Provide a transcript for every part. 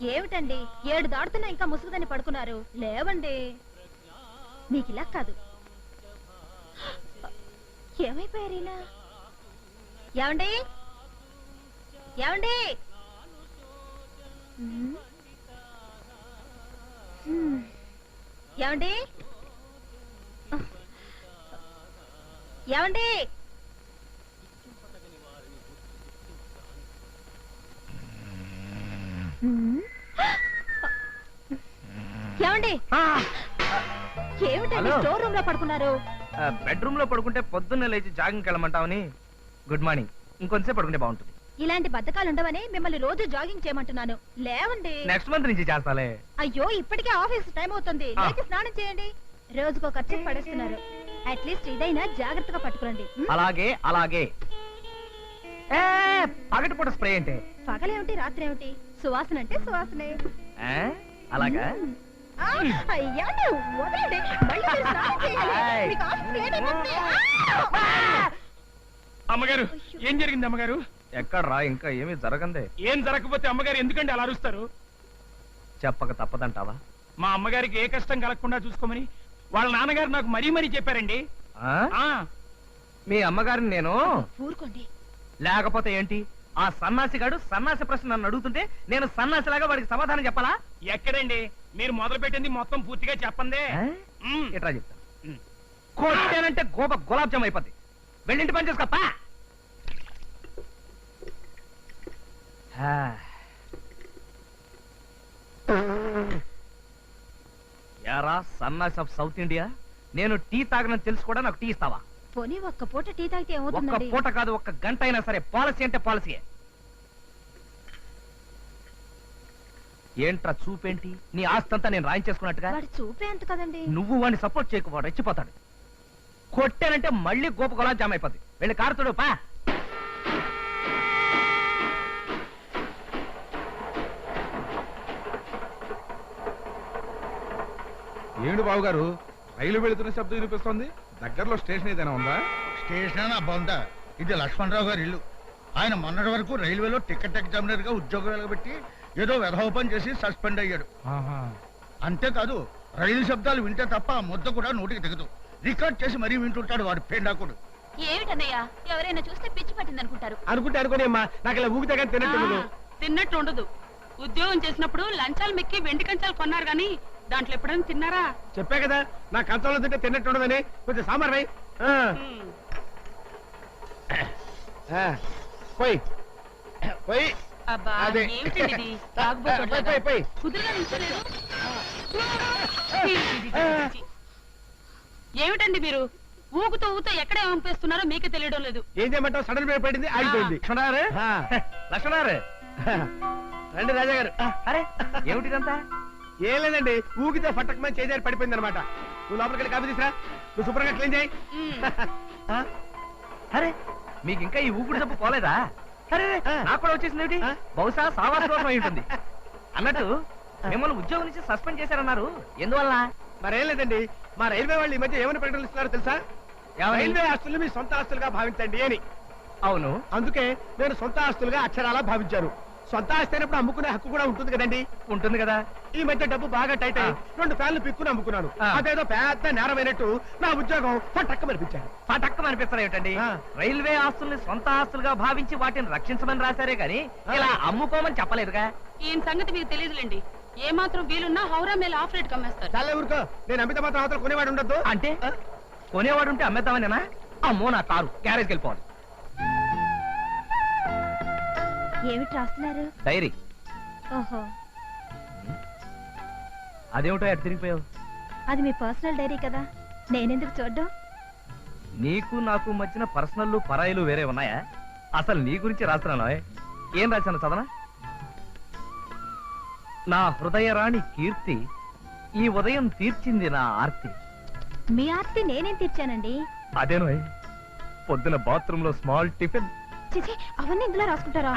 ఏమిటండి? ఏడు దాడుతున్నా ఇంకా ముసుగుదని పడుకున్నారు. లేవండి. మీకు ఇలా కాదు. ఏమైపోయారు ఇలా? ఏమండి? ఏమండి? ఏమండి? ఏమండి ఉమ్. ఏమండి ఏమిటండి హలో. స్టోర్ రూమ్లో పడుకున్నారు? బెడ్రూమ్లో పడుకుంటే పొద్దున్నే లేచి జాగింగ్ వెళ్ళమంటావని గుడ్ మార్నింగ్. ఇంకొంతసేపు పడుకుంటే బాగుంటుంది. ఇలాంటి బద్ధకాలు ఉండవని మిమ్మల్ని రోజు జాగింగ్ చేయమంటున్నాను. లేవండి. నెక్స్ట్ మంత్ నుంచి చేస్తాలే. అయ్యో ఇప్పటికే ఆఫీస్ టైం అవుతుంది. ఆ. లేచి స్నానం చేయండి. రోజుకో ఖర్చు పడేస్తున్నారు. అట్లీస్ట్ ఇదైనా జాగ్రత్తగా పట్టుకోండి ఉం? అలాగే అలాగే. ఏ పగటిపూట స్ప్రే అంటే? పగలేమిటి రాత్రి ఏమిటి సువాసన అంటే సువాసనే? అలాగా. అమ్మగారు ఏం జరిగింది అమ్మగారు? ఎక్కడ్రా ఇంకా ఏమీ జరగందే. ఏం జరగకపోతే అమ్మగారు ఎందుకంటే అలా అరుస్తారు? చెప్పక తప్పదంటావా? మా అమ్మగారికి ఏ కష్టం కలగకుండా చూసుకోమని వాళ్ళ నాన్నగారు నాకు మరీ మరీ చెప్పారండి. ఆ? ఆ. మీ అమ్మగారిని నేను ఊరుకోండి. లేకపోతే ఏంటి? ఆ సన్నాసిగాడు సన్నాసి ప్రశ్న నన్ను అడుగుతుంటే నేను సన్నాసిలాగా వాడికి సమాధానం చెప్పాలా? ఎక్కడండి? మీరు మొదలు పెట్టింది మొత్తం పూర్తిగా చెప్పందే. ఏ? ఉమ్. ఇట్రా చెప్తా. ఉమ్. కొట్టానంటే గోప గులాబ్ జామ్ అయిపోద్ది. వెళ్ళింటి పని చేసుకోపా యారా సన్నాస్ ఆఫ్ సౌత్ ఇండియా? నేను టీ తాగనని తెలుసు కూడా నాకు టీ ఇస్తావా? పోనీ ఒక్క పూట టీ తాగితే ఒక్క ఏమవుతుందండి పూట కాదు ఒక్క గంట అయినా సరే పాలసీ అంటే పాలసీయే ఏంట్రా చూపేంటి? నీ ఆస్తంతా నేను రాయించేసుకున్నట్టుగా? వాడు చూపే అంత కదండి. నువ్వు వాడిని సపోర్ట్ చేయకు వాడు రెచ్చిపోతాడు. కొట్టానంటే మళ్ళీ గోప గులాబ్ జామ్ అయిపోద్ది. వెళ్ళి కారుతుడు పా. ఏమిటి బాబు గారు రైలు వెళుతున్న శబ్దం వినిపిస్తోంది? దగ్గరలో స్టేషన్ ఏదైనా ఉందా? స్టేషన్ ఆ బొంద ఇది లక్ష్మణరావు గారి ఇల్లు. ఆయన మొన్నటి వరకు రైల్వేలో టికెట్ ఎగ్జామినర్గా ఉద్యోగం వెలగబెట్టి ఏదో వెధోపం చేసి సస్పెండ్ అయ్యాడు. అంతేకాదు రైలు శబ్దాలు వింటే తప్ప ఆ ముద్ద కూడా నోటికి దిగదు. రికార్డ్ చేసి మరీ వింటుంటాడు వాడు పేండాకుడు. ఏమిటన్నయ్యా? ఎవరైనా చూస్తే పిచ్చి పట్టింది అనుకుంటారు అనుకుంటే అనుకునే అమ్మా నాకు ఇలా ఊగితే కానీ తినట్టు తిన్నట్టు ఉండదు. ఉద్యోగం చేసినప్పుడు లంచాలు మెక్కి వెండి కంచాలు కొన్నారు గాని దాంట్లో ఎప్పుడైనా తిన్నారా? చెప్పా కదా నా కంచంలో తింటే తిన్నట్టు ఉండదని. కొంచెం సాంబార్ వై పోయి. పోయి. అబ్బా అదే. ఏమిటండి ఇది? పోయి, తాగుబోతులాగా. పోయి, పోయి. కుదురుగా నిల్చోలేరు? ఛీ, ఛీ, ఛీ, ఛీ. ఏమిటండి మీరు? ఊగుతూ ఊగుతూ ఎక్కడ పంపిస్తున్నారో మీకే తెలియడం లేదు. ఏం చేయమంటావు? సడన్ బ్రేక్ పడింది ఆగిపోయింది. లక్ష్మణారు. లక్ష్మణారు రండి రాజా గారు అరే ఏమిటిదంతా? ఏం లేదండి ఊగితే ఫట్టకమని చేజారి పడిపోయింది అనమాట నువ్వు లోపలికి వెళ్ళి కాఫీ తీసురా. నువ్వు శుభ్రంగా క్లీన్ చేయి. అరే మీకు ఇంకా ఈ ఊపిరి జబ్బు పోలేదా? ఆ. నాకు కూడా వచ్చేసింది ఏమిటి. బహుశా సావాస అయి ఉంటుంది. అన్నట్టు మిమ్మల్ని ఉద్యోగం నుంచి సస్పెండ్ చేశారన్నారు. ఎందువల్ల? మరేం లేదండి మా రైల్వే వాళ్ళు ఈ మధ్య ఏమని ప్రకటనలు ఇస్తున్నారో తెలుసా? రైల్వే ఆస్తులు మీ సొంత ఆస్తులుగా భావించండి అని. అవును. అందుకే నేను సొంత ఆస్తులుగా అక్షరాలా భావించాను సొంత ఆస్తి అయినప్పుడు అమ్ముకునే హక్కు కూడా ఉంటుంది కదండి. ఉంటుంది కదా. ఈ మధ్య డబ్బు బాగా టైట్ అయ్యి రెండు ఫ్యాన్లు పిక్కుని అమ్ముకున్నాను. అదేదో పెద్ద నేరమైనట్టు నా ఉద్యోగం పట్టక్కమనిపించాను పటక్కం అనిపిస్తారు ఏమిటండి? ఆ. రైల్వే ఆస్తుల్ని సొంత ఆస్తులుగా భావించి వాటిని రక్షించమని రాశారే గాని ఇలా అమ్ముకోమని చెప్పలేదుగా? ఈయన సంగతి మీకు తెలియదులేండి. ఏ మాత్రం వీలున్నా హౌరా మేల ఆఫ్ రేట్ కమ్మేస్తారు చాలా ఊరుకో. నేను అమిత మాత్రం అవతల కొనేవాడు ఉండొద్దు. అంటే? కొనేవాడు ఉంటే అమ్మేద్దామనేనా? అమ్మో నా కారు. గ్యారేజ్కి వెళ్ళిపోవాలి. ఏమిటి రాస్తున్నారు? డైరీ. ఓహో. అదేమిటో ఎటు తిరిగిపోయావు? అది మీ పర్సనల్ డైరీ కదా. నేనెందుకు చూడ్డం? నీకు నాకు మధ్యన పర్సనల్ పరాయిలు వేరే ఉన్నాయా? అసలు నీ గురించి రాస్తున్నాను. ఏం? రాశాను చదనా నా హృదయ రాణి కీర్తి ఈ ఉదయం తీర్చింది నా ఆర్తి. మీ ఆర్తి నేనేం తీర్చానండి? అదేనో పొద్దున బాత్రూమ్లో స్మాల్ టిఫిన్. చిచి అవన్నీ ఇందులో రాసుకుంటారా?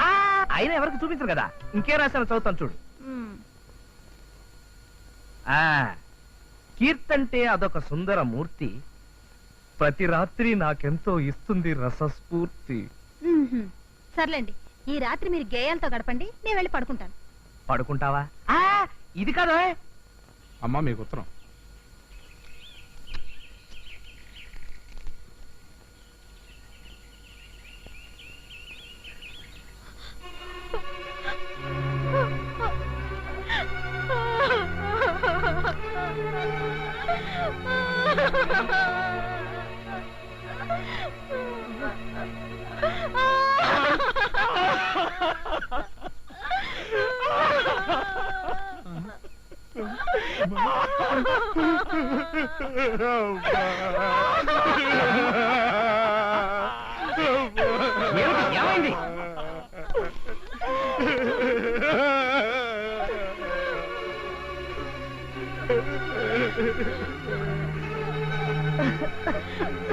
అయినా ఎవరికి చూపించరు కదా? ఇంకే రాశాను చదువుతాను చూడు. ఆ కీర్తంటే అదొక సుందర మూర్తి. ప్రతి రాత్రి నాకెంతో ఇస్తుంది రసస్ఫూర్తి. సర్లేండి ఈ రాత్రి మీరు గేయాలతో గడపండి నేను వెళ్ళి పడుకుంటాను. పడుకుంటావా? ఆ, ఇది కాదు అమ్మా మీకు ఉత్తరం. ఏమైంది Ha ha ha.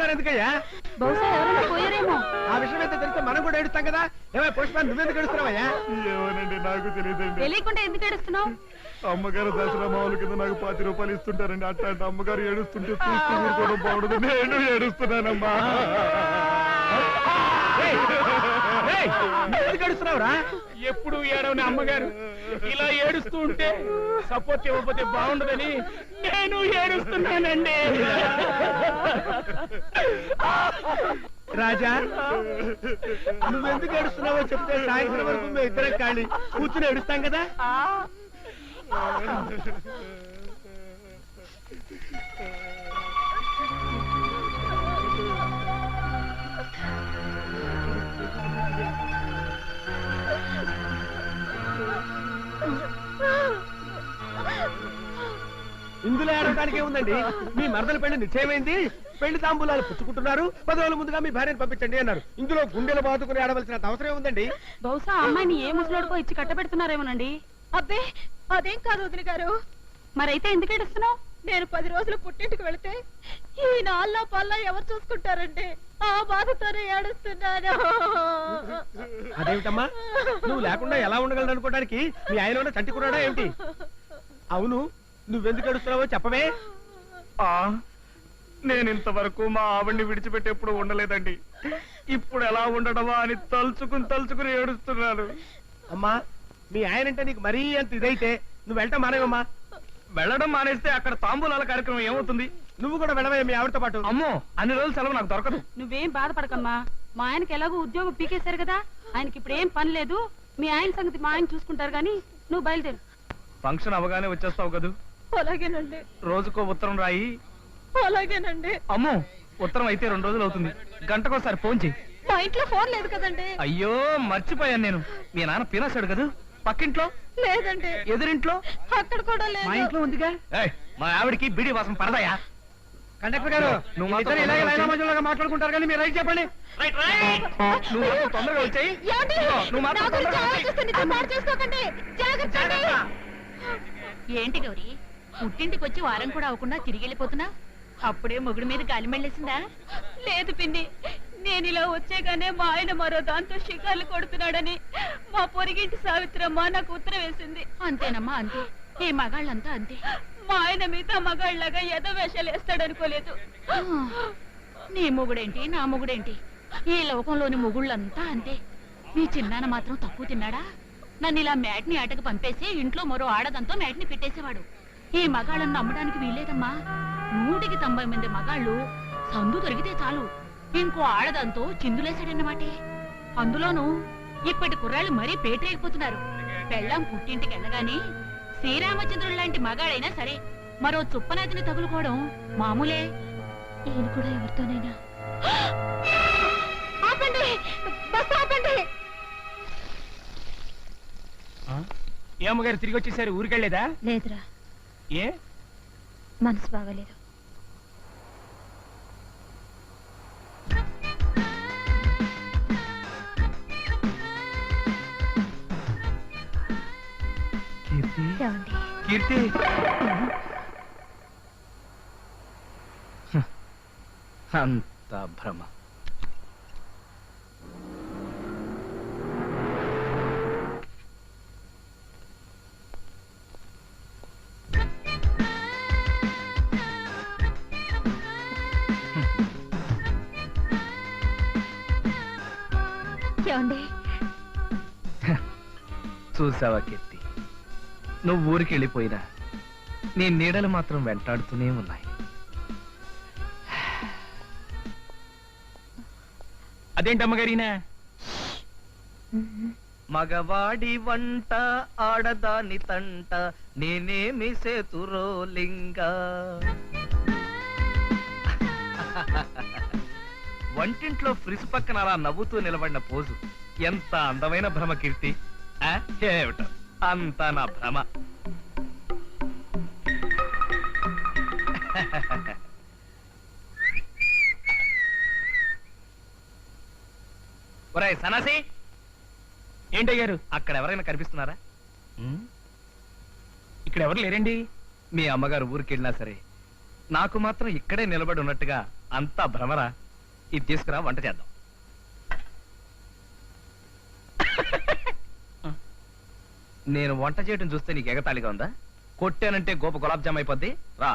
ఏడుస్తున్నారు ఎందుకయ్యా? బహుశా ఎవరైనా పోయారేమో. ఆ విషయం అయితే తెలిస్తే మనం కూడా ఏడుస్తాం కదా. ఏమై పుష్ప నువ్వెందుకు ఏడుస్తున్నావయ్యా? ఏమోనండి నాకు తెలియదండి. తెలియకుండా ఎందుకు ఏడుస్తున్నావు? అమ్మగారు దసరా మామూలు కింద నాకు పాతి రూపాయలు ఇస్తుంటారండి. అట్లాంటి అమ్మగారు ఏడుస్తుంటే చూస్తూ ఊరుకోవడం బాగుండదు. నేను ఏడుస్తున్నానమ్మా. గడుస్తున్నావురా? ఎప్పుడు ఎప్పుడు ఏడవని అమ్మగారు. ఇలా ఏడుస్తూ ఉంటే సపోర్ట్ ఇవ్వకపోతే బాగుండదని నేను ఏడుస్తున్నానండి. రాజా నువ్వెందుకు ఏడుస్తున్నావో చెప్తే సాయంత్రం వరకు మేము ఇద్దరం ఖాళీ. కూర్చుని ఏడుస్తాం కదా? ఇందులో ఏడవడానికి ఏముందండి మీ మరదల పెళ్ళి నిశ్చయమైంది. పెళ్ళి తాంబూలాలు పుచ్చుకుంటున్నారు. పది రోజుల ముందుగా మీ భార్యను పంపించండి అన్నారు. ఇందులో గుండెలు బాదుకుని ఆడవలసిన అవసరం ఏముందండి బహుశా అమ్మాయిని ఏ ముసలోడుకో ఇచ్చి కట్టబెడుతున్నారేమోనండి. అబ్బే అదేం కాదు వదిన గారు. మరైతే ఎందుకు ఏడుస్తున్నావు? నేను పది రోజులు పుట్టింటికి వెళితే ఈ నాళ్ళ పల్ల ఎవరు చూసుకుంటారండి? ఆ బాధతోనే ఏడుస్తున్నాను. అదేమిటమ్మా? నువ్వు లేకుండా ఎలా ఉండగలను అనుకోవడానికి మీ ఆయన చంటి కూడా ఏమిటి అవును నువ్వెందుకు ఏడుస్తున్నావో చెప్పవే. ఆ, నేను ఇంతవరకు మా ఆవిడ్ని విడిచిపెట్టి ఎప్పుడు ఉండలేదండి. ఇప్పుడు ఎలా ఉండడమా అని తలుచుకుని తలుచుకుని ఏడుస్తున్నాను. అమ్మా మీ ఆయన అంటే నీకు మరీ అంత ఇదైతే నువ్వు వెళ్ళటం మానేవమ్మా. వెళ్ళడం మానేస్తే అక్కడ తాంబూలాల కార్యక్రమం ఏమవుతుంది? నువ్వు కూడా వెళ్ళవే మీ ఆవిడతో పాటు. అమ్మో అన్ని రోజులు సెలవు నాకు దొరకదు. నువ్వేం బాధపడకమ్మా. మా ఆయనకి ఎలాగో ఉద్యోగం పీకేశారు కదా. ఆయనకి ఇప్పుడు ఏం పని లేదు. మీ ఆయన సంగతి మా ఆయన చూసుకుంటారు కానీ నువ్వు బయలుదేరు. ఫంక్షన్ అవగానే వచ్చేస్తావు కదూ. అలాగేనండి. రోజుకో ఉత్తరం రాయి. అలాగేనండి. అమ్మో ఉత్తరం అయితే రెండు రోజులు అవుతుంది. గంటకోసారి ఫోన్ చెయ్యి మా ఇంట్లో ఫోన్ లేదు కదండి. అయ్యో మర్చిపోయాను నేను. మీ నాన్న పినాసాడు కదూ. పక్కింట్లో? లేదండి. ఎదురింట్లో? అక్కడ కూడా మా లేదు ఇంట్లో ఉందిగా? ఏయ్, మా ఆవిడికి బిడి వాసన పడదాయా? కండక్టర్ గారు నువ్వు మాత్రం ఇద్దరు ఇలాగే లైనా మధ్యలో మాట్లాడుకుంటారు కానీ మీరు రైట్ చెప్పండి. నువ్వు మాత్రం తొందరగా వచ్చాయి. ఏమండి? నువ్వు మాత్రం నా గురించి తొందరగా వచ్చేయ్. ఆలోచిస్తే నిద్ర పాడు చేసుకోకండి. జాగ్రత్త అండి. ఏంటి గౌరీ? పుట్టింటికి వచ్చి వారం కూడా అవ్వకుండా తిరిగి వెళ్ళిపోతున్నా అప్పుడే మొగుడు మీద గాలి మెళ్ళేసిందా? లేదు పిన్ని. నేను ఇలా వచ్చేగానే మా ఆయన మరో దాంతో షికార్లు కొడుతున్నాడని మా పొరిగింటి సావిత్రమ్మ నాకు ఉత్తరం వేసింది. అంతేనమ్మా అంతే. ఈ మగాళ్ళంతా అంతే. మా ఆయన మిగతా మగాళ్ళగా ఎద వేషాలు వేస్తాడనుకోలేదు నీ మొగుడేంటి నా మొగుడేంటి? ఈ లోకంలోని మొగుళ్ళంతా అంతే. నీ చిన్నాన్న మాత్రం తక్కువ తిన్నాడా? నన్ను ఇలా మ్యాట్ని ఆటకు పంపేసి ఇంట్లో మరో ఆడదంతో మ్యాట్ని పెట్టేసేవాడు. ఈ మగాళ్ళను నమ్మడానికి వీల్లేదమ్మా. నూటికి తొంభై మంది మగాళ్ళు సందు దొరికితే చాలు. ఇంకో ఆడదంతో చిందులేశాడన్నమాటే. అందులోనూ ఇప్పటి కుర్రాళ్ళు మరీ పేటరేగిపోతున్నారు. పెళ్ళాం పుట్టింటికి వెళ్ళగాని శ్రీరామచంద్రుడు లాంటి మగాడైనా సరే మరో చుప్పనాతిని తగులుకోవడం మామూలే. ఈయన కూడా ఎవరితోనైనా. ఆపండి! బస్ ఆపండి! ఏ అమ్మగారు తిరిగి వచ్చేసారు? ఊరికెళ్ళేదా లేదురా. ఏ? మనసు బాగలేదు. కీర్తి? అంత భ్రమ. ఏమండి? చూసావా కీర్తి? నువ్వు ఊరికి వెళ్ళిపోయినా నీ నీడలు మాత్రం వెంటాడుతూనే ఉన్నాయి. అదేంటి అమ్మగారినా మగవాడి వంట ఆడదాని తంట నేనేమి సేతురో లింగ. వంటింట్లో ఫ్రిజ్ పక్కన అలా నవ్వుతూ నిలబడిన పోజు. ఎంత అందమైన భ్రమ కీర్తి? ఏమిటో. అంతా నా భ్రమ. ఒరేయ్ సనాసి ఏంటయ్యారు? అక్కడ ఎవరైనా కనిపిస్తున్నారా? ఇక్కడ ఎవరు లేరండి? మీ అమ్మగారు ఊరికెళ్ళినా సరే నాకు మాత్రం ఇక్కడే నిలబడి ఉన్నట్టుగా అంతా భ్రమరా? ఇది తీసుకురా వంట చేద్దాం. నేను వంట చేయడం చూస్తే నీకు ఎగతాళిగా ఉందా? కొట్టానంటే గోప గులాబ్ జామ్ అయిపోద్ది. రా.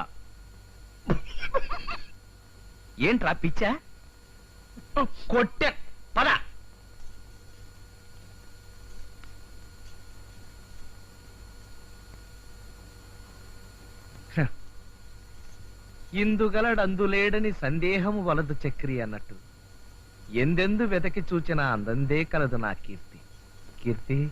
ఏంట్రా పిచ్చా? కొట్టా పద ఇందుగలడందులేడని సందేహము వలదు చక్రి అన్నట్టు. ఎందెందు వెతకి చూచిన అందందే కలదు నా కీర్తి. కీర్తి?